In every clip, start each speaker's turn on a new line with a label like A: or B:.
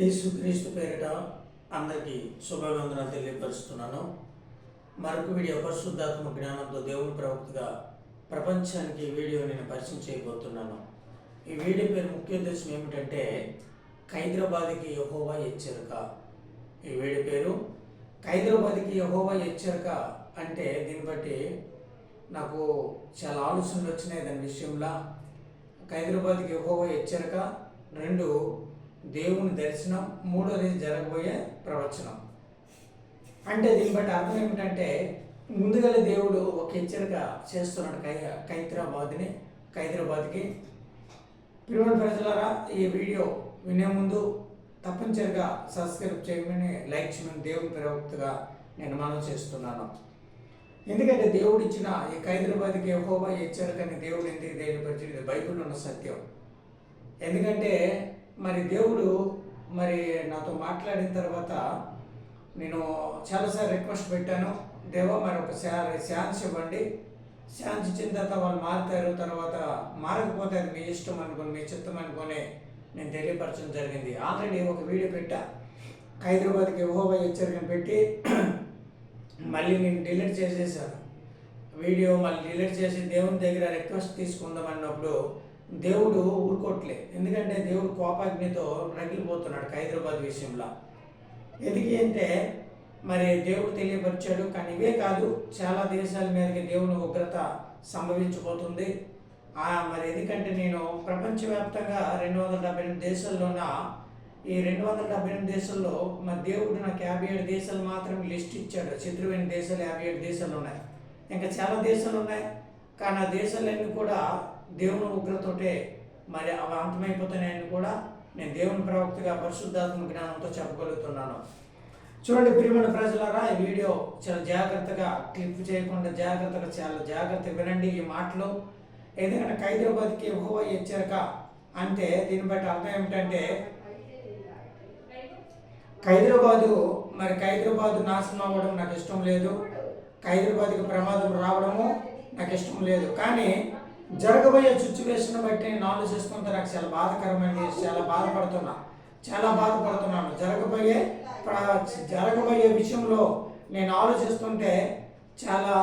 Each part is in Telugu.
A: యేసుక్రీస్తు పేరిట అందరికీ శుభవందనాలు తెలియపరుస్తున్నాను. మరొక వీడియో పరిశుద్ధాత్మ జ్ఞానంతో దేవుని ప్రవక్తగా ప్రపంచానికి వీడియో నేను పరిచయం చేయబోతున్నాను. ఈ వీడియో పేరు ముఖ్య ఉద్దేశం ఏమిటంటే హైదరాబాద్కి యహోవా హెచ్చరిక. ఈ వీడియో పేరు హైదరాబాద్కి యహోవా హెచ్చరిక అంటే దీన్ని బట్టి నాకు చాలా ఆలోచనలు వచ్చినాయి దాని విషయంలో. హైదరాబాద్కి యహోవా హెచ్చరిక. రెండు దేవుని దర్శనం మూడోది జరగబోయే ప్రవచనం. అంటే దీన్ని బట్టి అర్థం ఏమిటంటే ముందుగా దేవుడు ఒక హెచ్చరిక చేస్తున్నాడు కై హైదరాబాద్ని హైదరాబాద్కి పిలువని ప్రజలారా ఈ వీడియో వినే ముందు తప్పనిసరిగా సబ్స్క్రైబ్ చేయమని లైక్ చేయమని దేవుని ప్రవక్తగా నేను మనం చేస్తున్నాను. ఎందుకంటే దేవుడు ఇచ్చిన ఈ హైదరాబాద్కి యెహోవా హెచ్చరికని దేవుడు ఎందుకు తెలియపరిచింది? ఇది బైబిల్లో ఉన్న సత్యం. ఎందుకంటే మరి దేవుడు మరి నాతో మాట్లాడిన తర్వాత నేను చాలాసార్లు రిక్వెస్ట్ పెట్టాను. దేవా మరి ఒక ఛాన్స్ ఇవ్వండి. ఛాన్స్ ఇచ్చిన తర్వాత వాళ్ళు మారుతారు తర్వాత మారకపోతే అది మీ ఇష్టం అనుకుని మీ చిత్తం అనుకొని నేను తెలియపరచడం జరిగింది. ఆల్రెడీ ఒక వీడియో పెట్టా. హైదరాబాద్కి ఓహోబా హెచ్చరికను పెట్టి మళ్ళీ నేను డిలీట్ చేసేసాను. వీడియో మళ్ళీ డిలీట్ చేసి దేవుని దగ్గర రిక్వెస్ట్ తీసుకుందాం అన్నప్పుడు దేవుడు ఊరుకోవట్లే ఎందుకంటే దేవుడు కోపాగ్నితో రగిలిపోతున్నాడు హైదరాబాద్ విషయంలో. ఎందుకు అంటే మరి దేవుడు తెలియపరిచాడు కానీ ఇవే కాదు చాలా దేశాల మీదకి దేవుని ఉగ్రత సంభవించబోతుంది మరి ఎందుకంటే నేను ప్రపంచవ్యాప్తంగా రెండు వందల డెబ్బై ఎనిమిది దేశాల్లోన ఈ రెండు వందల డెబ్బై ఎనిమిది దేశాల్లో మరి దేవుడు నాకు యాభై ఏడు దేశాలు మాత్రం లిస్ట్ ఇచ్చాడు. శత్రువైన దేశాలు యాభై ఏడు దేశాలు ఉన్నాయి. ఇంకా చాలా దేశాలు ఉన్నాయి. కానీ ఆ దేశాలన్నీ కూడా దేవుని ఉగ్రతోటే మరి అవి అంతమైపోతున్నాయని కూడా నేను దేవుని ప్రవక్తగా పరిశుద్ధాత్మ జ్ఞానంతో చెప్పగలుగుతున్నాను. చూడండి ప్రియమైన ప్రజలారా ఈ వీడియో చాలా జాగ్రత్తగా క్లిప్ చేయకుండా జాగ్రత్తగా చాలా జాగ్రత్తగా వినండి ఈ మాటలు. ఎందుకంటే హైదరాబాద్కి హోవా హెచ్చరిక అంటే దీన్ని బట్టి అర్థం ఏమిటంటే హైదరాబాదు మరి హైదరాబాదు నాశనం అవ్వడం నాకు ఇష్టం లేదు. హైదరాబాద్కి ప్రమాదం రావడము నాకు ఇష్టం లేదు. కానీ జరగబోయే సిచ్యువేషన్ బట్టి నేను ఆలోచిస్తుంటే నాకు చాలా బాధకరమైనది చాలా బాధపడుతున్నా. చాలా బాధపడుతున్నాను. జరగబోయే జరగబోయే విషయంలో నేను ఆలోచిస్తుంటే చాలా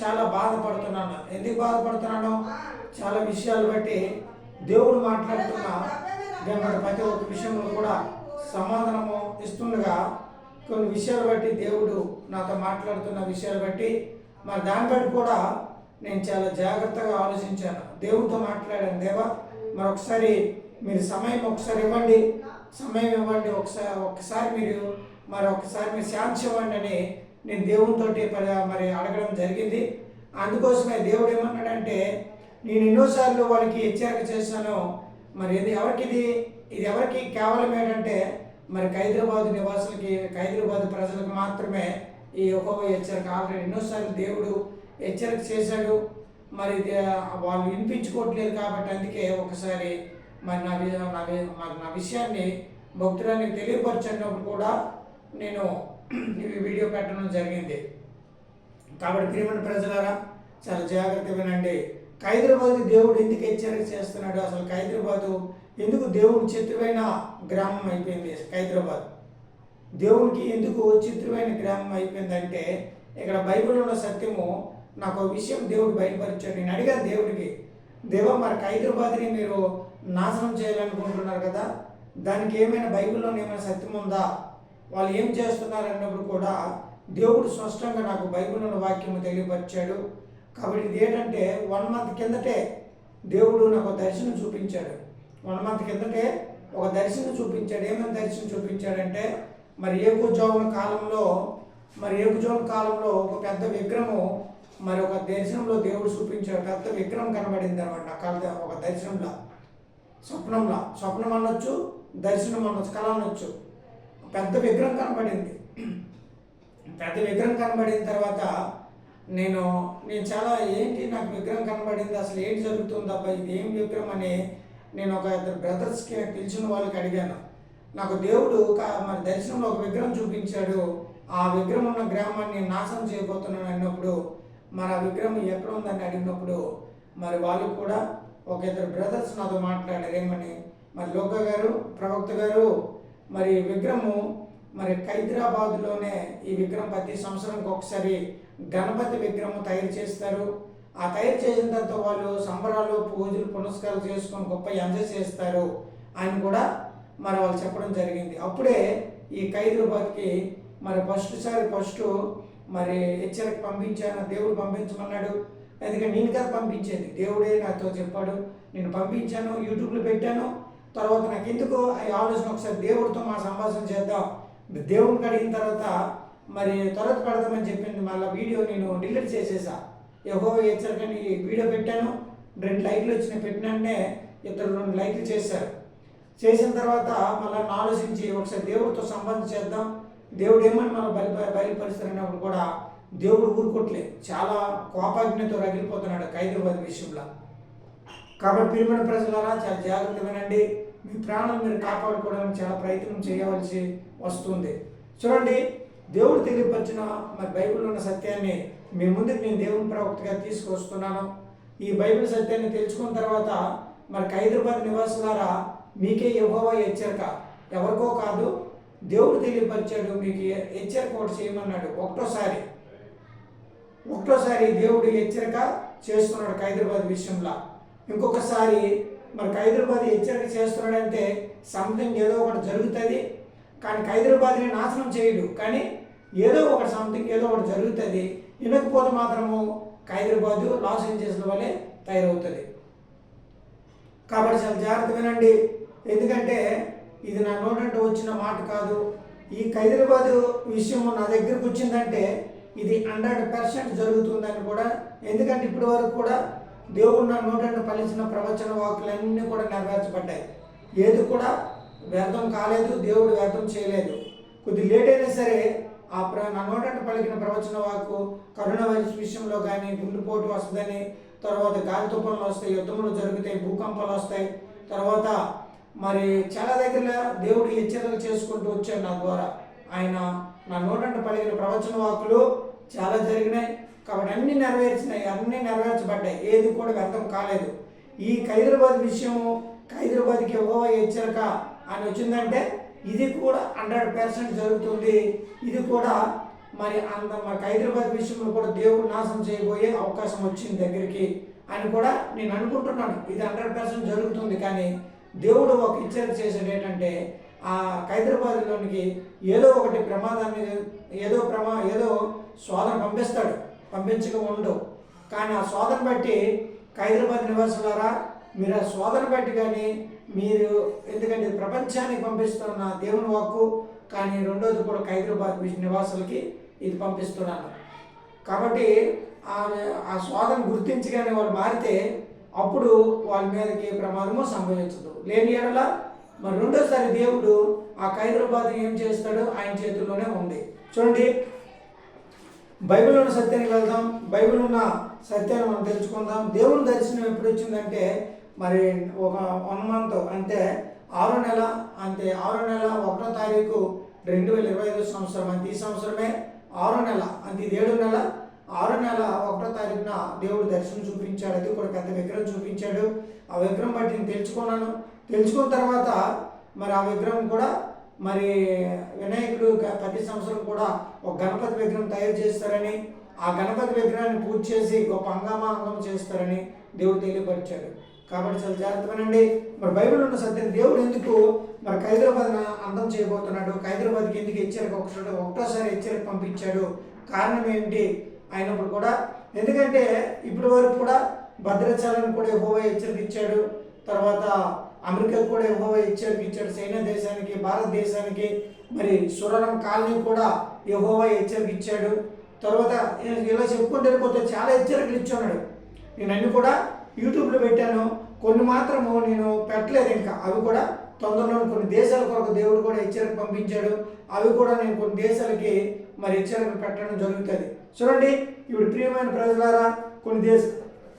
A: చాలా బాధపడుతున్నాను. ఎందుకు బాధపడుతున్నాను? చాలా విషయాలు బట్టి దేవుడు మాట్లాడుతున్న దేవుడు ప్రతి ఒక్క విషయంలో కూడా సమాధానము ఇస్తుండగా కొన్ని విషయాలు బట్టి దేవుడు నాతో మాట్లాడుతున్న విషయాలు బట్టి మరి దాన్ని బట్టి కూడా నేను చాలా జాగ్రత్తగా ఆలోచించాను. దేవుడితో మాట్లాడాను. దేవా మరొకసారి మీరు సమయం ఒకసారి ఇవ్వండి. సమయం ఇవ్వండి. ఒకసారి ఒకసారి మీరు మరి ఒకసారి మీరు శాంతి ఇవ్వండి అని నేను దేవునితోటి మరి అడగడం జరిగింది. అందుకోసమే దేవుడు ఏమన్నాడంటే నేను ఎన్నోసార్లు వాళ్ళకి హెచ్చరిక చేశాను. మరి ఇది ఎవరికి ఇది ఇది ఎవరికి కేవలం ఏంటంటే మరి హైదరాబాద్ నివాసులకి హైదరాబాద్ ప్రజలకు మాత్రమే ఈ ఒక్కొక్క హెచ్చరిక. ఆల్రెడీ ఎన్నోసార్లు దేవుడు హెచ్చరిక చేశాడు. మరి వాళ్ళు వినిపించుకోవట్లేదు కాబట్టి అందుకే ఒకసారి మరి నా మరి నా విషయాన్ని భక్తురానికి తెలియపరిచినప్పుడు కూడా నేను ఈ వీడియో పెట్టడం జరిగింది. కాబట్టి ప్రియమైన ప్రజలారా చాలా జాగ్రత్త వినండి. హైదరాబాద్ దేవుడు ఎందుకు హెచ్చరిక చేస్తున్నాడు? అసలు హైదరాబాదు ఎందుకు దేవుడు చిత్రమైన గ్రామం అయిపోయింది? హైదరాబాద్ దేవునికి ఎందుకు చిత్రమైన గ్రామం అయిపోయిందంటే ఇక్కడ బైబిల్లో ఉన్న సత్యము నాకు విషయం దేవుడు బయలుపరిచాడు. నేను అడిగాను దేవుడికి దేవ మరి హైదరాబాద్ని మీరు నాశనం చేయాలనుకుంటున్నారు కదా? దానికి ఏమైనా బైబిల్లో ఏమైనా సత్యం ఉందా? వాళ్ళు ఏం చేస్తున్నారు? అన్నప్పుడు కూడా దేవుడు స్పష్టంగా నాకు బైబిల్లో వాక్యము తెలియపరిచాడు. కాబట్టి ఇది ఏంటంటే వన్ మంత్ కిందటే దేవుడు నాకు దర్శనం చూపించాడు. వన్ మంత్ కిందటే ఒక దర్శనం చూపించాడు. ఏమైనా దర్శనం చూపించాడంటే మరి ఏకుజోమ కాలంలో మరి ఏకుజోమ కాలంలో ఒక పెద్ద విగ్రహము మరి ఒక దర్శనంలో దేవుడు చూపించాడు. పెద్ద విగ్రహం కనబడింది అనమాట కళ ఒక దర్శనంలో. స్వప్నంలో. స్వప్నం అనొచ్చు దర్శనం అనొచ్చు కళ అనొచ్చు. పెద్ద విగ్రహం కనబడింది. పెద్ద విగ్రహం కనబడిన తర్వాత నేను నేను చాలా ఏంటి నాకు విగ్రహం కనబడింది అసలు ఏంటి జరుగుతుంది అబ్బా ఇది ఏం విగ్రహం అని నేను ఒక ఇద్దరు బ్రదర్స్కి పిలిచిన వాళ్ళకి అడిగాను. నాకు దేవుడు కా- మరి దర్శనంలో ఒక విగ్రహం చూపించాడు. ఆ విగ్రహం ఉన్న గ్రామాన్ని నాశనం చేయబోతున్నాను అన్నప్పుడు మరి ఆ విగ్రహం ఎక్కడ ఉందని అడిగినప్పుడు మరి వాళ్ళు కూడా ఒక ఇద్దరు బ్రదర్స్ నాతో మాట్లాడారు. ఏమని? మరి లోక గారు ప్రవక్త గారు మరి విగ్రహము మరి హైదరాబాద్లోనే ఈ విగ్రహం ప్రతి సంవత్సరంకి ఒకసారి గణపతి విగ్రహం తయారు చేస్తారు. ఆ తయారు చేసిన తర్వాత వాళ్ళు సంబరాలు పూజలు పునస్కారాలు చేసుకొని గొప్ప ఎంజాయ్ చేస్తారు అని కూడా మరి వాళ్ళు చెప్పడం జరిగింది. అప్పుడే ఈ ఖైదరాబాద్కి మరి ఫస్ట్ సారి ఫస్ట్ మరి హెచ్చరిక పంపించాను దేవుడు పంపించమన్నాడు. అందుకే నేను కదా పంపించేది. దేవుడే నాతో చెప్పాడు. నేను పంపించాను యూట్యూబ్లో పెట్టాను. తర్వాత నాకు ఎందుకు ఈ ఆలోచన ఒకసారి దేవుడితో మా సంభాషణ చేద్దాం. దేవుడిని కడిగిన తర్వాత మరి త్వరత పెడదామని చెప్పింది. మళ్ళీ వీడియో నేను డిలీట్ చేసేసా. ఎవో హెచ్చరికని వీడియో పెట్టాను. రెండు లైట్లు వచ్చిన పెట్టినంటే ఇద్దరు రెండు లైట్లు చేశారు. చేసిన తర్వాత మళ్ళీ ఆలోచించి ఒకసారి దేవుడితో సంబంధం చేద్దాం. దేవుడు ఏమని మనం బయలు బయలుపరుస్తారన్నప్పుడు కూడా దేవుడు ఊరుకోట్లే. చాలా కోపాజ్ఞతో రగిలిపోతున్నాడు హైదరాబాద్ విషయంలో. కాబట్టి పిరిమిన ప్రజలారా చాలా జాగ్రత్త వినండి. మీ ప్రాణం మీరు కాపాడుకోవడానికి చాలా ప్రయత్నం చేయవలసి వస్తుంది. చూడండి దేవుడు తెలియపరిచిన మరి బైబిల్లో ఉన్న సత్యాన్ని మీ ముందుకు నేను దేవుని ప్రవక్తగా తీసుకొస్తున్నాను ఈ బైబిల్ సత్యాన్ని తెలుసుకున్న తర్వాత మరి హైదరాబాద్ నివాసులారా మీకే యెహోవా హెచ్చరిక. ఎవరికో కాదు దేవుడు తెలియపరిచాడు మీకు హెచ్చరిక ఒకటి చేయమన్నాడు. ఒకటోసారి ఒకటోసారి దేవుడు హెచ్చరిక చేస్తున్నాడు హైదరాబాద్ విషయంలో. ఇంకొకసారి మరి హైదరాబాద్ హెచ్చరిక చేస్తున్నాడంటే సంథింగ్ ఏదో ఒకటి జరుగుతుంది కానీ హైదరాబాద్ని నాశనం చేయడు. కానీ ఏదో ఒకటి సంథింగ్ ఏదో ఒకటి జరుగుతుంది వినకపోతే మాత్రము హైదరాబాద్ లాస్ ఏంజల్స్ వల్లే తయారవుతుంది. కాబట్టి చాలా జాగ్రత్త వినండి. ఎందుకంటే ఇది నా నోటంటే వచ్చిన మాట కాదు. ఈ ఖైదరాబాదు విషయం నా దగ్గరకు వచ్చిందంటే ఇది హండ్రెడ్ పర్సెంట్ జరుగుతుందని కూడా ఎందుకంటే ఇప్పటి వరకు కూడా దేవుడు నా నోటంటే పలిచిన ప్రవచన వాకులన్నీ కూడా నెరవేర్చబడ్డాయి. ఏది కూడా వ్యర్థం కాలేదు దేవుడు వ్యర్థం చేయలేదు. కొద్ది లేట్ అయినా సరే ఆ ప్ర నా నోటంట పలికిన ప్రవచన వాకు కరోనా వైరస్ విషయంలో కానీ గుండెపోటు వస్తుందని తర్వాత గాలి తుఫాన్లు వస్తాయి యుద్ధములు జరుగుతాయి భూకంపాలు వస్తాయి తర్వాత మరి చాలా దగ్గర దేవుడు హెచ్చరికలు చేసుకుంటూ వచ్చాడు నా ద్వారా. ఆయన నా నోటంట పలికిన ప్రవచన వాకులు చాలా జరిగినాయి. కాబట్టి అన్నీ నెరవేర్చినాయి అన్నీ నెరవేర్చబడ్డాయి. ఏది కూడా వ్యర్థం కాలేదు. ఈ హైదరాబాద్ విషయము హైదరాబాద్కి ఎవో హెచ్చరిక అని వచ్చిందంటే ఇది కూడా హండ్రెడ్ పర్సెంట్ జరుగుతుంది. ఇది కూడా మరి అంత మరి హైదరాబాద్ విషయంలో కూడా దేవుడు నాశనం చేయబోయే అవకాశం వచ్చింది దగ్గరికి అని కూడా నేను అనుకుంటున్నాను. ఇది హండ్రెడ్ పర్సెంట్ జరుగుతుంది. కానీ దేవుడు ఒక హెచ్చరిక చేసేది ఏంటంటే ఆ హైదరాబాద్లోనికి ఏదో ఒకటి ప్రమాదాన్ని ఏదో ప్రమా ఏదో శోధన పంపిస్తాడు. పంపించక ఉండవు కానీ ఆ శోధన బట్టి హైదరాబాద్ నివాసులారా మీరు ఆ శోధన బట్టి కానీ మీరు ఎందుకంటే ప్రపంచానికి పంపిస్తున్న దేవుని వాక్కు కానీ రెండోది కూడా హైదరాబాద్ నివాసులకి ఇది పంపిస్తున్నాను. కాబట్టి ఆ ఆ శోధన గుర్తించగానే వాళ్ళు మారితే అప్పుడు వాళ్ళ మీదకి ప్రమాదము సంభవించదు. లేని ఎడల మరి రెండోసారి దేవుడు ఆ ఖైదరాబాద్ ఏం చేస్తాడో? ఆయన చేతుల్లోనే ఉంది. చూడండి బైబిల్ ఉన్న సత్యానికి వెళ్దాం. బైబిల్ ఉన్న సత్యాన్ని మనం తెలుసుకుందాం. దేవుని దర్శనం ఎప్పుడు వచ్చిందంటే మరి ఒక వన్ మంత్ అంటే ఆరో నెల అంటే ఆరో నెల ఒకటో తారీఖు రెండు వేల ఇరవై ఐదు సంవత్సరం. అంత ఈ సంవత్సరమే ఆరో నెల అంత ఇది ఏడో నెల ఆరు నెల ఒకటో తారీఖున దేవుడు దర్శనం చూపించాడు. అది కూడా పెద్ద విగ్రహం చూపించాడు. ఆ విగ్రహం బట్టి నేను తెలుసుకున్నాను. తెలుసుకున్న తర్వాత మరి ఆ విగ్రహం కూడా మరి వినాయకుడు ప్రతి సంవత్సరం కూడా ఒక గణపతి విగ్రహం తయారు చేస్తారని ఆ గణపతి విగ్రహాన్ని పూజ చేసి గొప్ప అంగమాంగం చేస్తారని దేవుడు తెలియపరిచాడు. కాబట్టి చాలా జాగ్రత్తగానండి మరి బైబిల్ ఉన్న సత్యం దేవుడు ఎందుకు మరి హైదరాబాద్ అందం చేయబోతున్నాడు? హైదరాబాద్కి ఎందుకు హెచ్చరిక ఒకసారి ఒకటోసారి హెచ్చరిక పంపించాడు? కారణం ఏంటి? అయినప్పుడు కూడా. ఎందుకంటే ఇప్పటి వరకు కూడా భద్రాచలం కూడా ఎహోవా హెచ్చరిక ఇచ్చాడు తర్వాత అమెరికా కూడా ఎక్కువ హెచ్చరిక ఇచ్చాడు చైనా దేశానికి భారతదేశానికి మరి సురరం కాలనీ కూడా యహోవా హెచ్చరిక ఇచ్చాడు తర్వాత ఇలా చెప్పుకుంటే పోతే చాలా హెచ్చరికలు ఇచ్చున్నాడు. నేను అన్నీ కూడా యూట్యూబ్లో పెట్టాను. కొన్ని మాత్రము నేను పెట్టలేదు ఇంకా. అవి కూడా తొందరలో కొన్ని దేశాల కొరకు దేవుడు కూడా హెచ్చరిక పంపించాడు. అవి కూడా నేను కొన్ని దేశాలకి మరి హెచ్చరికలు పెట్టడం జరుగుతుంది. చూడండి ఇప్పుడు ప్రియమైన ప్రజలారా కొన్ని దేశ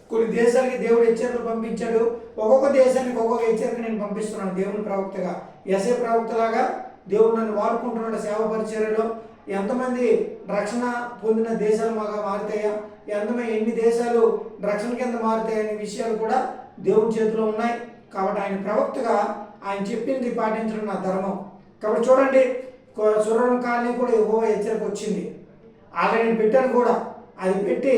A: కొన్ని దేశాలకి దేవుడు హెచ్చరికలు పంపించాడు. ఒక్కొక్క దేశానికి ఒక్కొక్క హెచ్చరిక నేను పంపిస్తున్నాను దేవుని ప్రవక్తగా. ఎస్ఏ ప్రవక్తలాగా దేవుడు నన్ను వాడుకుంటున్నాడు సేవ పరిచర్యలో. ఎంతమంది రక్షణ పొందిన దేశాలు మాగా మారుతాయా? ఎంతమంది ఎన్ని దేశాలు రక్షణ కింద మారుతాయనే విషయాలు కూడా దేవుని చేతిలో ఉన్నాయి. కాబట్టి ఆయన ప్రవక్తగా ఆయన చెప్పింది పాటించడం నా ధర్మం. కాబట్టి చూడండి కొ- సురవరం కాలనీ కూడా ఎక్కువ హెచ్చరిక వచ్చింది. ఆల్రెడీ నేను పెట్టాను కూడా. అది పెట్టి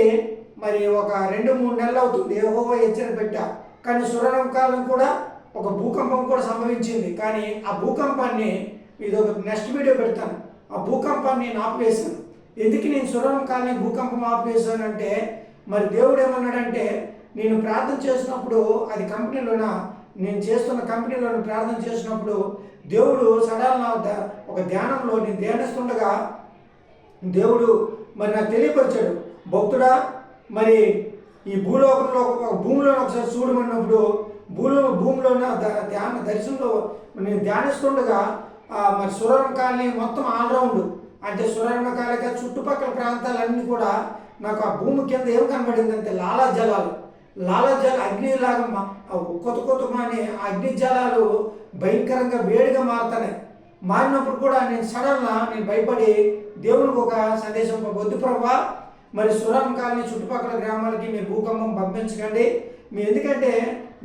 A: మరి ఒక రెండు మూడు నెలలు అవుతుంది. ఏవో హెచ్చరిక పెట్టా. కానీ సురణకాలం కాలం కూడా ఒక భూకంపం కూడా సంభవించింది. కానీ ఆ భూకంపాన్ని ఇది ఒక నెక్స్ట్ వీడియో పెడతాను. ఆ భూకంపాన్ని నేను ఆపివేశాను ఎందుకు నేను సురణకాలని భూకంపం ఆపివేశానంటే మరి దేవుడు ఏమన్నాడంటే నేను ప్రార్థన చేసినప్పుడు అది కంపెనీలోన? నేను చేస్తున్న కంపెనీలోని ప్రార్థన చేసినప్పుడు దేవుడు సడన్ ఒక ధ్యానంలో నేను ధ్యానిస్తుండగా దేవుడు మరి నాకు తెలియపరిచాడు. భక్తుడా మరి ఈ భూలోకంలో ఒక భూమిలో ఒకసారి చూడమన్నప్పుడు భూలో భూమిలో ఉన్న ధ్యాన దర్శనంలో నేను ధ్యానిస్తుండగా ఆ, మరి సురవరం కాలనీ మొత్తం ఆల్రౌండ్. అంటే సురవరం కాలనీ చుట్టుపక్కల ప్రాంతాలన్నీ కూడా నాకు ఆ భూమి కింద ఏం కనబడింది అంటే లాలా జలాలు అగ్నిలాగా కొత్త కొత్త మాని ఆ అగ్ని జలాలు భయంకరంగా వేడిగా మారుతున్నాయి. మారినప్పుడు కూడా నేను సడన్గా నేను భయపడి దేవునికి ఒక సందేశం వద్దు ప్రభా మరి సురం కాలనీ చుట్టుపక్కల గ్రామాలకి మీ భూకంపం పంపించకండి. మీ ఎందుకంటే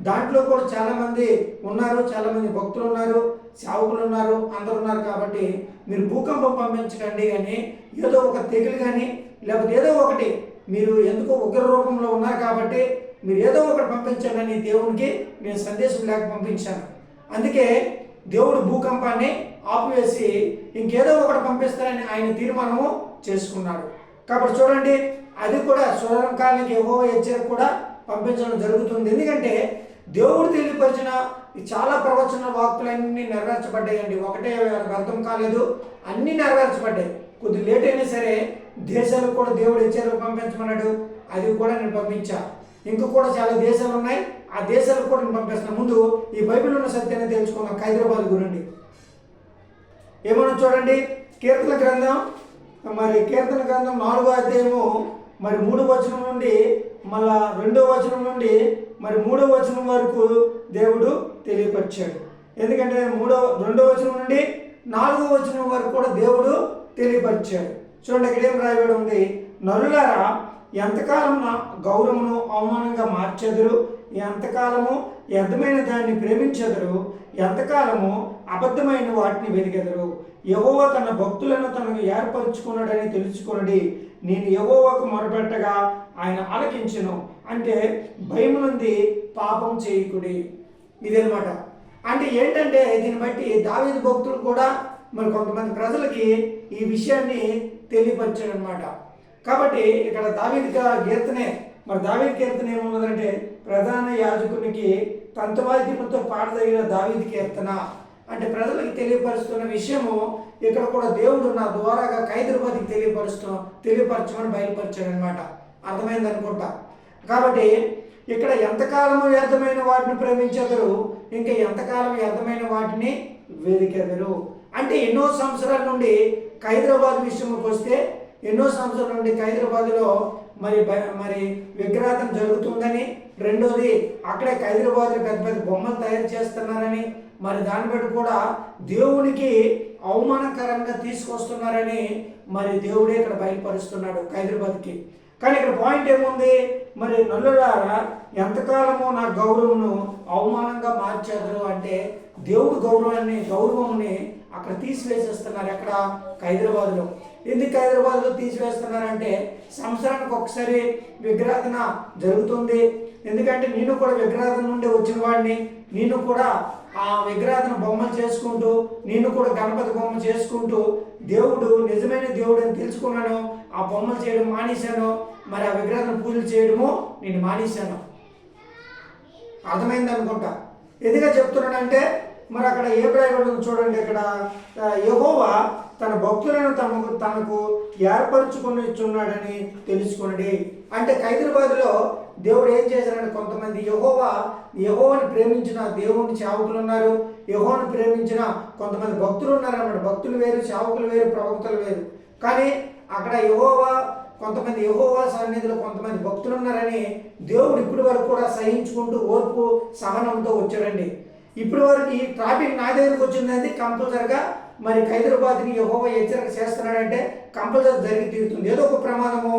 A: దాంట్లో కూడా చాలామంది ఉన్నారు చాలామంది భక్తులు ఉన్నారు సేవకులు ఉన్నారు అందరు ఉన్నారు కాబట్టి మీరు భూకంపం పంపించకండి కానీ ఏదో ఒక తెగులు కానీ లేకపోతే ఏదో ఒకటి మీరు ఎందుకో ఉగ్ర రూపంలో ఉన్నారు కాబట్టి మీరు ఏదో ఒకటి పంపించండి అని దేవునికి నేను సందేశం లేక పంపించాను. అందుకే దేవుడు భూకంపాన్ని ఆపివేసి ఇంకేదో ఒకటి పంపిస్తారని ఆయన తీర్మానము చేసుకున్నాడు. కాబట్టి చూడండి అది కూడా సురం ఏవో హెచ్చరిక కూడా పంపించడం జరుగుతుంది. ఎందుకంటే దేవుడు తెలియపరిచిన ఈ చాలా ప్రవచన వాక్కులన్నీ నెరవేర్చబడ్డాయండి. ఒకటే అర్థం కాలేదు అన్నీ నెరవేర్చబడ్డాయి. కొద్ది లేట్ అయినా సరే దేశాలకు కూడా దేవుడు హెచ్చరిక పంపించమన్నాడు. అది కూడా నేను పంపించా. ఇంకా కూడా చాలా దేశాలు ఉన్నాయి. ఆ దేశాలకు కూడా పంపేస్తున్న. ముందు ఈ బైబిల్ ఉన్న సత్యాన్ని తెలుసుకున్న హైదరాబాద్ గురండి ఏమన్నా చూడండి? కీర్తన గ్రంథం. మరి కీర్తన గ్రంథం నాలుగో అధ్యాయము మరి మూడో వచనం నుండి మళ్ళా రెండో వచనం నుండి మరి మూడో వచనం వరకు దేవుడు తెలియపరిచాడు. ఎందుకంటే మూడో రెండో వచనం నుండి నాలుగో వచనం వరకు కూడా దేవుడు తెలియపరిచాడు. చూడండి ఇక్కడ ఏం రాయబడి ఉంది? నరులారా ఎంతకాలం నా గౌరవమును అవమానంగా మార్చెదరు? ఎంతకాలము వ్యర్థమైన దాన్ని ప్రేమించెదరు? ఎంతకాలము అబద్ధమైన వాటిని వెదిగెదరు? యహోవ తన భక్తులను తనకు ఏర్పరచుకున్నాడని తెలుసుకున్నది నేను యహోవకు మొరపెట్టగా ఆయన ఆలకించను. అంటే భయం నుండి పాపం చేయకుడి. ఇదనమాట అంటే ఏంటంటే దీన్ని బట్టి దావేది భక్తులు కూడా మరి కొంతమంది ప్రజలకి ఈ విషయాన్ని తెలియపరిచాడు అనమాట కాబట్టి ఇక్కడ దావీది గీర్తనే మరి దావేది కీర్తన ఏమున్నదంటే ప్రధాన యాజకునికి తంతవాద్యముతో పాడదగిన దావీది కీర్తన. అంటే ప్రజలకు తెలియపరుస్తున్న విషయము ఇక్కడ కూడా దేవుడు నా ద్వారాగా ఖైదరాబాద్కి తెలియపరుస్తు తెలియపరచమని బయలుపరిచాడు అనమాట అర్థమైంది అనుకుంటా? కాబట్టి ఇక్కడ ఎంతకాలము వ్యర్థమైన వాటిని ప్రేమించదరు? ఇంకా ఎంతకాలం వ్యర్థమైన వాటిని వేదికెదరు? అంటే ఎన్నో సంవత్సరాల నుండి హైదరాబాద్ విషయంలోకి వస్తే ఎన్నో సంవత్సరాల నుండి హైదరాబాద్లో మరి మరి విగ్రహం జరుగుతుందని రెండోది అక్కడే హైదరాబాద్లో పెద్ద పెద్ద బొమ్మలు తయారు చేస్తున్నారని మరి దాన్ని బట్టి కూడా దేవునికి అవమానకరంగా తీసుకొస్తున్నారని మరి దేవుడే ఇక్కడ బయలుపరుస్తున్నాడు హైదరాబాద్కి కానీ ఇక్కడ పాయింట్ ఏముంది? మరి నల్లులారా ఎంతకాలమో నా గౌరవమును అవమానంగా మార్చారు అంటే దేవుడు గౌరవాన్ని గౌరవంని అక్కడ తీసివేసేస్తున్నారు ఎక్కడ? హైదరాబాద్లో ఎందుకు హైదరాబాద్లో తీసివేస్తున్నారంటే సంవత్సరానికి ఒకసారి విగ్రహణ జరుగుతుంది. ఎందుకంటే నేను కూడా విగ్రహం నుండి వచ్చిన వాడిని. నేను కూడా ఆ విగ్రహణ బొమ్మలు చేసుకుంటూ నేను కూడా గణపతి బొమ్మ చేసుకుంటూ దేవుడు నిజమైన దేవుడు అని తెలుసుకున్నాను. ఆ బొమ్మలు చేయడం మానేశాను. మరి ఆ విగ్రహం పూజలు చేయడము నేను మానేశాను. అర్థమైంది అనుకుంటా? ఎందుగా చెప్తున్నాడంటే మరి అక్కడ ఏ ప్రయోగం చూడండి ఇక్కడ యహోవా తన భక్తులను తమకు తనకు ఏర్పరచుకొని ఇచ్చున్నాడని తెలుసుకున్నది అంటే హైదరాబాద్లో దేవుడు ఏం చేశారంటే కొంతమంది యహోవా యహోవాని ప్రేమించిన దేవుని సేవకులు ఉన్నారు. యహోవాని ప్రేమించిన కొంతమంది భక్తులు ఉన్నారు అన్నమాట. భక్తులు వేరు సేవకులు వేరు ప్రవక్తలు వేరు. కానీ అక్కడ యహోవా కొంతమంది యహోవా సన్నిధిలో కొంతమంది భక్తులు ఉన్నారని దేవుడు ఇప్పటి వరకు కూడా సహించుకుంటూ ఓర్పు సహనంతో వచ్చాడండి. ఇప్పటి వరకు ఈ ట్రాఫిక్ నా దగ్గరకు వచ్చిందంటే కంపల్సరిగా. మరి హైదరాబాద్ని యహోవ హెచ్చరిక చేస్తున్నాడంటే కంపల్సరీ జరిగి తీరుతుంది. ఏదో ఒక ప్రమాదము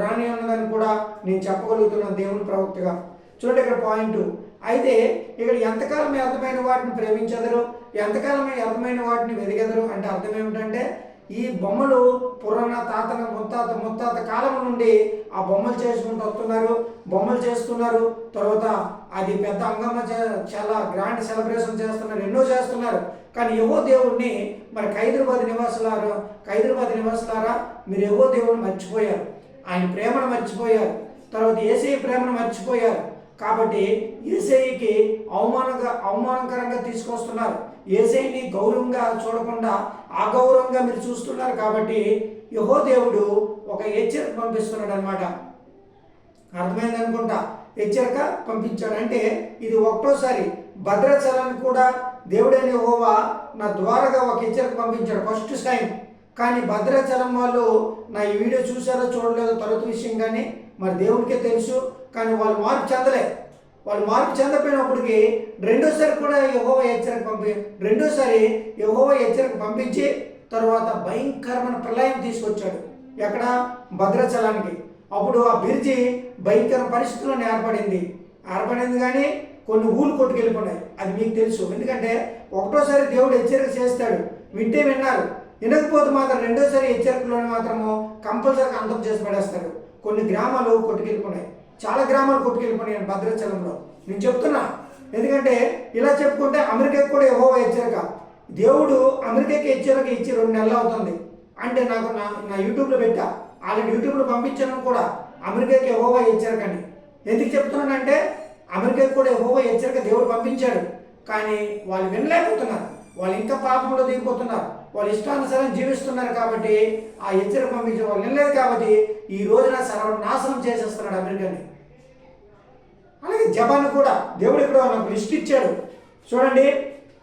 A: రాని ఉన్నదని కూడా నేను చెప్పగలుగుతున్నాను దేవుని ప్రవక్తగా. చూడండి ఇక్కడ పాయింట్. అయితే ఇక్కడ ఎంతకాలం అర్థమైన వాటిని ప్రేమించదరు? ఎంతకాలం అర్థమైన వాటిని వెదిగెదరు? అంటే అర్థం ఏమిటంటే ఈ బొమ్మలు పురాణ తాతల ముత్తాత ముత్తాత కాలం నుండి ఆ బొమ్మలు చేసుకుంటూ వస్తున్నారు. బొమ్మలు చేస్తున్నారు తర్వాత అది పెద్ద అంగంగా చే- చాలా గ్రాండ్ సెలబ్రేషన్ చేస్తున్నారు. ఎన్నో చేస్తున్నారు. కానీ ఎవో దేవుణ్ణి మరి హైదరాబాద్ నివాసులారా హైదరాబాద్ నివాసులారా మీరు ఎవో దేవుడిని మర్చిపోయారు. ఆయన ప్రేమను మర్చిపోయారు. తర్వాత ఏసీ ప్రేమను మర్చిపోయారు. కాబట్టి ఏసైకి అవమానంగా అవమానకరంగా తీసుకొస్తున్నారు. ఏసైని గౌరవంగా చూడకుండా అగౌరవంగా మీరు చూస్తున్నారు కాబట్టి యహో దేవుడు ఒక హెచ్చరిక పంపిస్తున్నాడు అనమాట అర్థమైంది అనుకుంటా? హెచ్చరిక పంపించాడు. అంటే ఇది ఒకటోసారి భద్రాచలాన్ని కూడా దేవుడైన హోవా నా ద్వారాగా ఒక హెచ్చరిక పంపించాడు. ఫస్ట్ సైన్ కానీ భద్రాచలం వాళ్ళు నా ఈ వీడియో చూసారో చూడలేదో తర్వాత విషయం కానీ మరి దేవుడికే తెలుసు. కానీ వాళ్ళు మార్పు చెందలేదు వాళ్ళు మార్పు చెందపోయినప్పటికీ రెండోసారి కూడా యహోవ హెచ్చరిక పంపి రెండోసారి యహోవ హెచ్చరిక పంపించి తర్వాత భయంకరమైన ప్రళయం తీసుకొచ్చాడు. ఎక్కడ? భద్రాచలానికి. అప్పుడు ఆ బిర్జి భయంకర పరిస్థితుల్లో ఏర్పడింది. ఏర్పడింది కానీ కొన్ని ఊళ్ళు కొట్టుకెళ్ళిపోయినాయి. అది మీకు తెలుసు. ఎందుకంటే ఒకటోసారి దేవుడు హెచ్చరిక చేస్తాడు. వింటే విన్నారు. వినకపోతే మాత్రం రెండోసారి హెచ్చరికలోనే మాత్రము కంపల్సరీగా అంతం చేసి పడేస్తాడు. కొన్ని గ్రామాలు కొట్టుకెళ్ళిపోయినాయి. చాలా గ్రామాలు కొట్టుకెళ్ళిపోయాను భద్రాచలంలో. నేను చెప్తున్నా ఎందుకంటే ఇలా చెప్పుకుంటే అమెరికాకి కూడా ఏవో హెచ్చరిక. దేవుడు అమెరికాకి హెచ్చరిక ఇచ్చి రెండు నెలలు అవుతుంది. అంటే నాకు నా నా యూట్యూబ్లో పెట్టా. ఆల్రెడీ యూట్యూబ్లో పంపించాను కూడా. అమెరికాకి ఎహోవా హెచ్చరిక అని ఎందుకు చెప్తున్నానంటే అమెరికాకి కూడా యెహోవా హెచ్చరిక దేవుడు పంపించాడు. కానీ వాళ్ళు వినలేకపోతున్నారు. వాళ్ళు ఇంకా పాపంలో దిగిపోతున్నారు. వాళ్ళు ఇష్టానుసారం జీవిస్తున్నారు కాబట్టి ఆ హెచ్చరిక పంపించే వాళ్ళు వినలేదు కాబట్టి ఈ రోజున సర్వనాశనం చేసేస్తున్నాడు అమెరికాని. అలాగే జపాన్ కూడా దేవుడు ఇక్కడ నాకు లిస్ట్ ఇచ్చాడు. చూడండి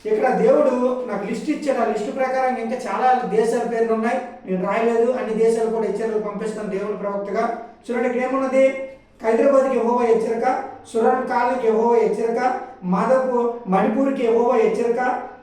A: ఇక్కడ దేవుడు నాకు లిస్ట్ ఇచ్చాడు. ఆ లిస్ట్ ప్రకారం ఇంకా చాలా దేశాల పేర్లు ఉన్నాయి. నేను రాయలేదు. అన్ని దేశాలు కూడా హెచ్చరికలు పంపిస్తాను దేవుడి ప్రవక్తగా. చూడండి ఇక్కడ ఏమున్నది? హైదరాబాద్కి ఎహోవా హెచ్చరిక సురణకాలకి కాలకి హెచ్చరిక మాధవ్పూర్ మణిపూర్కి ఎహోవా హెచ్చరిక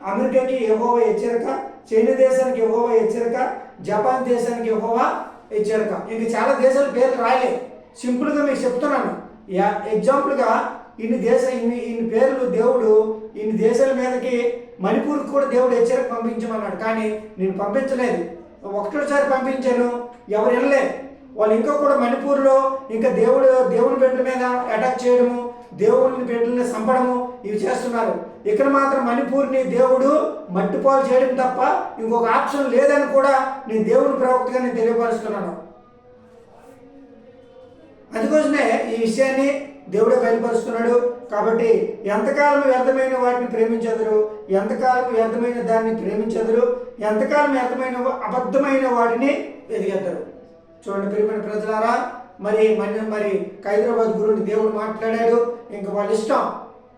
A: అమెరికాకి ఎహోవా హెచ్చరిక చైనా దేశానికి ఎహోవా హెచ్చరిక జపాన్ దేశానికి ఎహోవా హెచ్చరిక. ఇంక చాలా దేశాల పేర్లు రాయలే సింపుల్గా మీకు చెప్తున్నాను. ఎగ్జాంపుల్గా ఇన్ని దేశ ఇన్ని ఇన్ని పేర్లు దేవుడు ఇన్ని దేశాల మీదకి మణిపూర్కి కూడా దేవుడు హెచ్చరిక పంపించమన్నాడు. కానీ నేను పంపించలేదు. ఒకటోసారి పంపించాను. ఎవరు వెళ్ళలే వాళ్ళు ఇంకా కూడా మణిపూర్లో ఇంకా దేవుడు దేవుని బిడ్డల మీద అటాక్ చేయడము దేవుని బిడ్డల్ని చంపడము ఇవి చేస్తున్నారు. ఇక్కడ మాత్రం మణిపూర్ని దేవుడు మట్టిపాలు చేయడం తప్ప ఇంకొక ఆప్షన్ లేదని కూడా నేను దేవుని ప్రవక్తగా నేను తెలియపరుస్తున్నాను. అందుకోసమే ఈ విషయాన్ని దేవుడే బయలుపరుస్తున్నాడు. కాబట్టి ఎంతకాలం వ్యర్థమైన వాటిని ప్రేమించదురు? ఎంతకాలం వ్యర్థమైన దాన్ని ప్రేమించదురు? ఎంతకాలం వ్యర్థమైన అబద్ధమైన వాటిని ఎదిగెద్దరు? చూడండి ప్రియమైన ప్రజలారా మరి మన మరి హైదరాబాద్ గురించి దేవుడు మాట్లాడాడు. ఇంక వాళ్ళ ఇష్టం.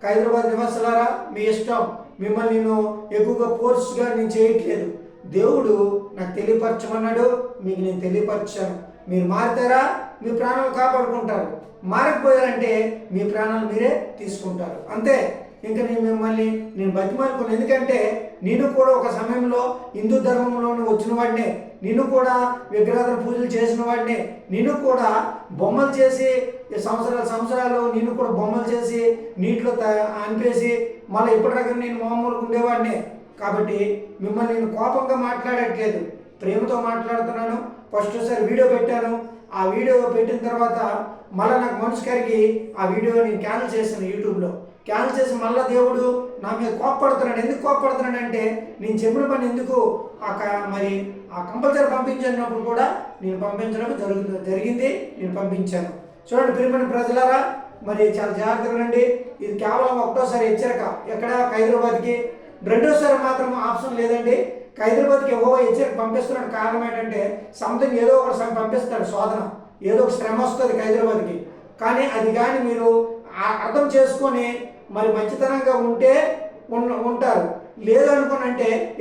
A: హైదరాబాద్ నివాసులారా మీ ఇష్టం. మిమ్మల్ని నేను ఎక్కువగా ఫోర్స్గా నేను చేయట్లేదు. దేవుడు నాకు తెలియపరచమన్నాడు. మీకు నేను తెలియపరచాను. మీరు మారుతారా? మీ ప్రాణాలు కాపాడుకుంటారు. మారకపోయారంటే మీ ప్రాణాలు మీరే తీసుకుంటారు. అంతే. ఇంకా నేను మిమ్మల్ని నేను బతిమాలుకున్నాను ఎందుకంటే నేను కూడా ఒక సమయంలో హిందూ ధర్మంలోని వచ్చిన వాడినే. నేను కూడా విగ్రహాలను పూజలు చేసిన వాడినే. నేను కూడా బొమ్మలు చేసి సంవత్సరాలు సంవత్సరాలు నేను కూడా బొమ్మలు చేసి నీటిలో త- అనిపేసి మళ్ళీ ఇప్పటిదాకా నేను మామూలుగా ఉండేవాడినే. కాబట్టి మిమ్మల్ని నేను కోపంగా మాట్లాడట్లేదు. ప్రేమతో మాట్లాడుతున్నాను. ఫస్ట్ ఒకసారి వీడియో పెట్టాను. ఆ వీడియో పెట్టిన తర్వాత మళ్ళీ నాకు మనసు కరిగి ఆ వీడియో నేను క్యాన్సిల్ చేశాను యూట్యూబ్లో క్యాన్సిల్ చేసి మళ్ళీ దేవుడు నా మీద కోప్పడుతున్నాడు. ఎందుకు కోప్పడుతున్నాడు అంటే నేను చెప్పిన పని ఎందుకు? ఆ క- మరి ఆ కంపల్సరీ పంపించినప్పుడు కూడా నేను పంపించడం జరుగుతుంది జరిగింది నేను పంపించాను. చూడండి ప్రియమైన ప్రజలారా మరి చాలా జాగ్రత్తగా రండి ఇది కేవలం ఒకటోసారి హెచ్చరిక. ఎక్కడ? హైదరాబాద్కి. రెండోసారి మాత్రం ఆప్షన్ లేదండి. హైదరాబాద్కి ఎవో హెచ్చరిక పంపిస్తున్నాడు కారణం ఏంటంటే సంథింగ్ ఏదో ఒకటి సం- పంపిస్తాడు శోధన. ఏదో ఒక శ్రమ వస్తుంది హైదరాబాద్కి కానీ అది కానీ మీరు ఆ- అర్థం చేసుకొని మరి మంచితనంగా ఉంటే ఉన్న ఉంటారు. లేదు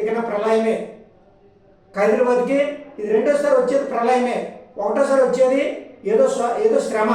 A: ఇక నా ప్రళయమే. హైదరాబాద్కి ఇది రెండోసారి వచ్చేది ప్రళయమే. ఒకటోసారి వచ్చేది ఏదో ఏదో శ్రమ.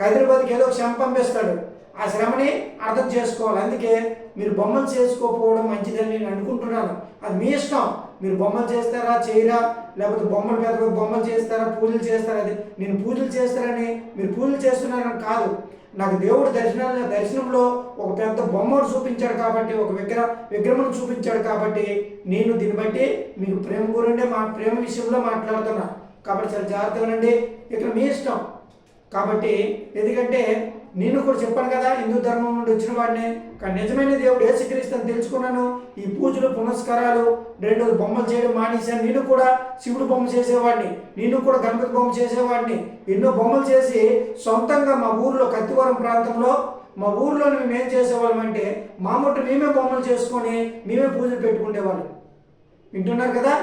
A: హైదరాబాద్కి ఏదో ఒక శ్రమ పంపిస్తాడు. ఆ శ్రమని అర్థం చేసుకోవాలి. అందుకే మీరు బొమ్మలు చేసుకోకపోవడం మంచిదని నేను అనుకుంటున్నాను. అది మీ ఇష్టం. మీరు బొమ్మలు చేస్తారా చేయరా? లేకపోతే బొమ్మలు పెద్ద బొమ్మలు చేస్తారా పూజలు చేస్తారా? అది నేను పూజలు చేస్తారని మీరు పూజలు చేస్తున్నారని కాదు. నాకు దేవుడు దర్శన దర్శనంలో ఒక పెద్ద బొమ్మను చూపించాడు కాబట్టి ఒక విగ్రహ విగ్రహం చూపించాడు కాబట్టి నేను దీన్ని బట్టి మీకు ప్రేమ గురిండే మా ప్రేమ విషయంలో మాట్లాడుతున్నా. కాబట్టి చాలా జాగ్రత్తగానండి ఇక్కడ మీ ఇష్టం. కాబట్టి ఎందుకంటే నేను కూడా చెప్పాను కదా హిందూ ధర్మం నుండి వచ్చిన వాడిని. కానీ నిజమైన దేవుడు యేసుక్రీస్తు అని తెలుసుకున్నాను. ఈ పూజలు పునస్కారాలు రెండు బొమ్మలు చేయడం మానేశాను. నేను కూడా శివుడు బొమ్మ చేసేవాడిని. నేను కూడా గణపతి బొమ్మ చేసేవాడిని. ఎన్నో బొమ్మలు చేసి సొంతంగా మా ఊర్లో కత్తివరం ప్రాంతంలో మా ఊర్లో మేము ఏం చేసేవాళ్ళం అంటే మామూలు మేమే బొమ్మలు చేసుకొని మేమే పూజలు పెట్టుకునేవాళ్ళం వింటున్నారు కదా?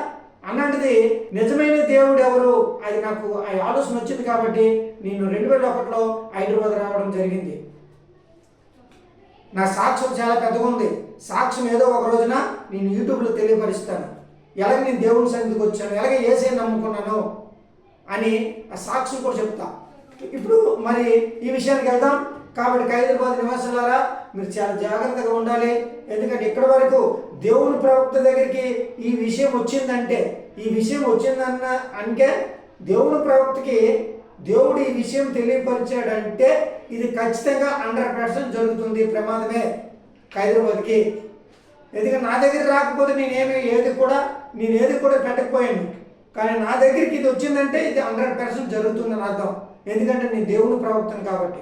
A: అలాంటిది నిజమైన దేవుడు ఎవరు? అది నాకు ఆ ఆలోచన వచ్చింది కాబట్టి నేను రెండు వేల ఒకటిలో హైదరాబాద్ రావడం జరిగింది. నా సాక్ష్యం చాలా పెద్దగా ఉంది. సాక్ష్యం ఏదో ఒక రోజున నేను యూట్యూబ్లో తెలియపరుస్తాను. ఎలాగ నేను దేవుని సన్నిధికి వచ్చాను? ఎలాగ ఏసే నమ్ముకున్నాను? అని ఆ సాక్ష్యం కూడా చెప్తా. ఇప్పుడు మరి ఈ విషయానికి వెళ్దాం. కాబట్టి హైదరాబాద్ నివాసులారా మీరు చాలా జాగ్రత్తగా ఉండాలి. ఎందుకంటే ఇక్కడ వరకు దేవుని ప్రవక్త దగ్గరికి ఈ విషయం వచ్చిందంటే ఈ విషయం వచ్చిందన్న అంటే దేవుని ప్రవక్తకి దేవుడు ఈ విషయం తెలియపరిచాడంటే ఇది ఖచ్చితంగా హండ్రెడ్ పర్సెంట్ జరుగుతుంది ప్రమాదమే హైదరాబాద్కి. ఎందుకంటే నా దగ్గర రాకపోతే నేనేమి ఏది కూడా నేను ఏది కూడా పెట్టకపోయాను. కానీ నా దగ్గరికి ఇది వచ్చిందంటే ఇది హండ్రెడ్ పర్సెంట్ జరుగుతుందని అర్థం. ఎందుకంటే నేను దేవుని ప్రవక్తను కాబట్టి.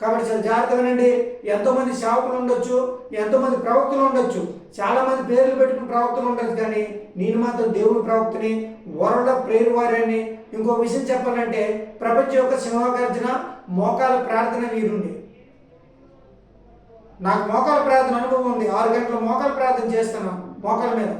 A: కాబట్టి చాలా జాగ్రత్తగా వినండి. ఎంతోమంది సేవకులు ఉండొచ్చు ఎంతోమంది ప్రవక్తలు ఉండొచ్చు. చాలా మంది పేర్లు పెట్టుకుని ప్రవక్తలు ఉండదు కానీ నేను మాత్రం దేవుని ప్రవక్తని వరల ప్రేరు వారని ఇంకో విషయం చెప్పాలంటే ప్రపంచ యొక్క సింహగర్జన మోకాల ప్రార్థన వీరుండి నాకు మోకాల ప్రార్థన అనుభవం ఉంది. ఆరు గంటల మోకాల ప్రార్థన చేస్తాను మోకాల మీద.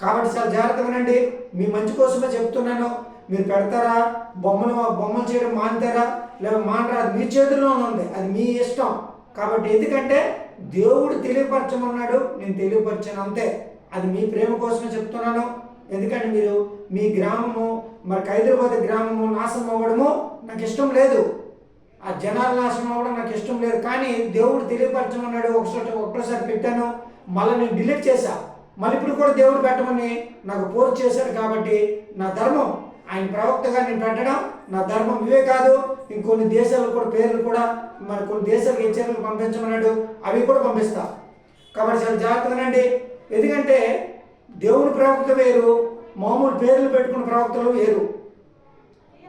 A: కాబట్టి చాలా జాగ్రత్తగా వినండి మీ మంచి కోసమే చెప్తున్నాను. మీరు పెడతారా? బొమ్మలు బొమ్మలు చేయడం మానుతారా? లేదా మానరా? అది మీ చేతుల్లోనే ఉంది. అది మీ ఇష్టం. కాబట్టి ఎందుకంటే దేవుడు తెలియపరచమన్నాడు నేను తెలియపరిచాను అంతే. అది మీ ప్రేమ కోసమే చెప్తున్నాను. ఎందుకంటే మీరు మీ గ్రామము మరి హైదరాబాద్ గ్రామము నాశనం అవ్వడము నాకు ఇష్టం లేదు. ఆ జనాలు నాశనం అవ్వడం నాకు ఇష్టం లేదు. కానీ దేవుడు తెలియపరచమన్నాడు ఒకసారి ఒక్కసారి పెట్టాను. మళ్ళీ నేను డిలీట్ చేశా. మళ్ళీ ఇప్పుడు కూడా దేవుడు పెట్టమని నాకు పోర్ చేశాడు కాబట్టి నా ధర్మం ఆయన ప్రవక్తగా నేను పెట్టడం నా ధర్మం ఇవే కాదు. ఇంకొన్ని దేశాలకు కూడా పేర్లు కూడా మరి కొన్ని దేశాలకు హెచ్చరికలు పంపించమన్నాడు అవి కూడా పంపిస్తా. కాబట్టి చాలా జాగ్రత్తగానండి ఎందుకంటే దేవుని ప్రవక్త వేరు మామూలు పేర్లు పెట్టుకున్న ప్రవక్తలు వేరు.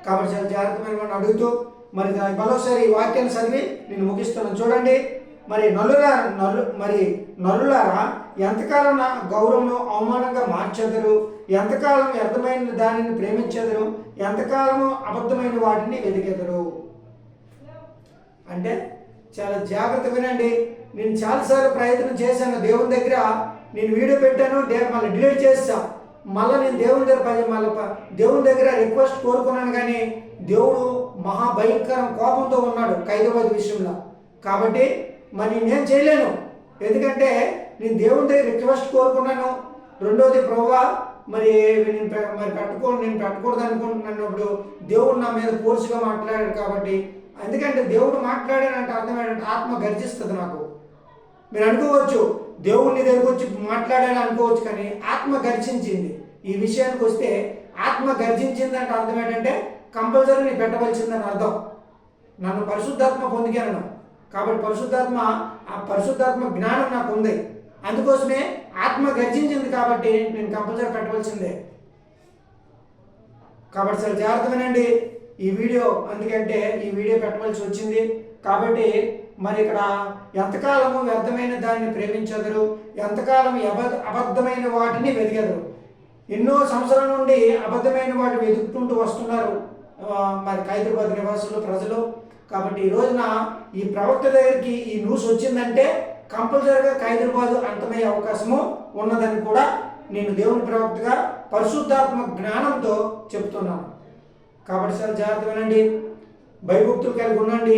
A: కాబట్టి చాలా జాగ్రత్తమైన వాడిని అడుగుతూ మరి దాని మరోసారి ఈ వాక్యాన్ని చదివి నేను ముగిస్తున్నాను. చూడండి. మరి నలురా నలు మరి నలులారా ఎంతకాలం నా గౌరవం అవమానంగా మార్చెదరు? ఎంతకాలం వ్యర్థమైన దానిని ప్రేమించెదరు? ఎంతకాలము అబద్ధమైన వాటిని వెతికెదరు? అంటే చాలా జాగ్రత్త వినండి. నేను చాలాసార్లు ప్రయత్నం చేశాను దేవుని దగ్గర. నేను వీడియో పెట్టాను డే- మళ్ళీ డిలీట్ చేస్తా మళ్ళీ నేను దేవుని దగ్గర పది మళ్ళీ దేవుని దగ్గర రిక్వెస్ట్ కోరుకున్నాను కానీ దేవుడు మహాభయంకరం కోపంతో ఉన్నాడు ఖైదరాబాద్ విషయంలో. కాబట్టి మరి నేను చేయలేను. ఎందుకంటే నేను దేవుని దగ్గర రిక్వెస్ట్ కోరుకున్నాను. రెండోది ప్రభువా మరి నేను మరి పెట్టుకో నేను పెట్టకూడదు అనుకుంటున్నప్పుడు దేవుడు నా మీద కోర్సుగా మాట్లాడాడు కాబట్టి. ఎందుకంటే దేవుడు మాట్లాడాడంటే అర్థం ఏంటంటే ఆత్మ గర్జిస్తుంది నాకు. మీరు అనుకోవచ్చు దేవుడిని దగ్గరకు వచ్చి మాట్లాడాలని అనుకోవచ్చు కానీ ఆత్మ గర్జించింది. ఈ విషయానికి వస్తే ఆత్మ గర్జించింది అంటే అర్థం ఏంటంటే కంపల్సరీ నేను పెట్టవలసిందని అర్థం. నన్ను పరిశుద్ధాత్మ పొందిగాను. కాబట్టి పరిశుద్ధాత్మ ఆ పరిశుద్ధాత్మ జ్ఞానం నాకు ఉంది. అందుకోసమే ఆత్మ గర్జించింది కాబట్టి నేను కంపల్సరీ పెట్టవలసిందే. కాబట్టి చాలా జాగ్రత్తమేనండి ఈ వీడియో ఎందుకంటే ఈ వీడియో పెట్టవలసి వచ్చింది. కాబట్టి మరి ఇక్కడ ఎంతకాలము వ్యర్థమైన దాన్ని ప్రేమించదురు? ఎంతకాలం అబద్ధ అబద్ధమైన వాటిని వెతికెదరు ఎన్నో సంవత్సరాల నుండి అబద్ధమైన వాటిని వెతుక్కుంటూ వస్తున్నారు మరి హైదరాబాద్ నివాసులు ప్రజలు. కాబట్టి ఈ రోజున ఈ ప్రవక్త దగ్గరికి ఈ న్యూస్ వచ్చిందంటే కంపల్సరీగా హైదరాబాద్ అంతమయ్యే అవకాశము ఉన్నదని కూడా నేను దేవుని ప్రవక్తగా పరిశుద్ధాత్మ జ్ఞానంతో చెప్తున్నాను. కాబట్టి సార్ జాగ్రత్త వినండి భయభక్తులు కలిగి ఉండండి.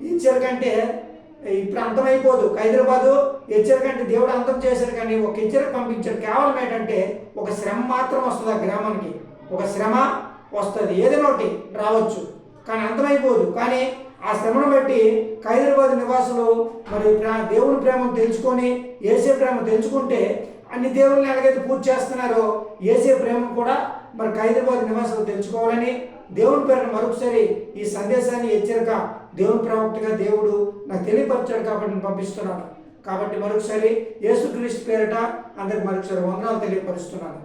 A: హెచ్చరిక అంటే ఇప్పుడు అంతమైపోదు. హైదరాబాదు హెచ్చరిక అంటే దేవుడు అంతం చేశారు కానీ ఒక హెచ్చరిక పంపించాడు. కేవలం ఏంటంటే ఒక శ్రమ మాత్రం వస్తుంది ఆ గ్రామానికి. ఒక శ్రమ వస్తుంది. ఏదైనా ఒకటి రావచ్చు. కానీ అంతమైపోదు. కానీ ఆ శ్రమను బట్టి హైదరాబాద్ నివాసులు మరి ప్రా- దేవుని ప్రేమను తెలుసుకొని ఏసే ప్రేమ తెలుసుకుంటే అన్ని దేవుళ్ళని ఎలాగైతే పూజ చేస్తున్నారో ఏసే ప్రేమ కూడా మరి హైదరాబాద్ నివాసులు తెలుసుకోవాలని దేవుని పేరును మరొకసారి ఈ సందేశాన్ని హెచ్చరిక దేవుని ప్రవక్తగా దేవుడు నాకు తెలియపరిచాడు కాబట్టి నేను పంపిస్తున్నాను. కాబట్టి మరొకసారి యేసుక్రీస్తు పేరిట అందరికి మరొకసారి వందనాలు తెలియపరుస్తున్నాను.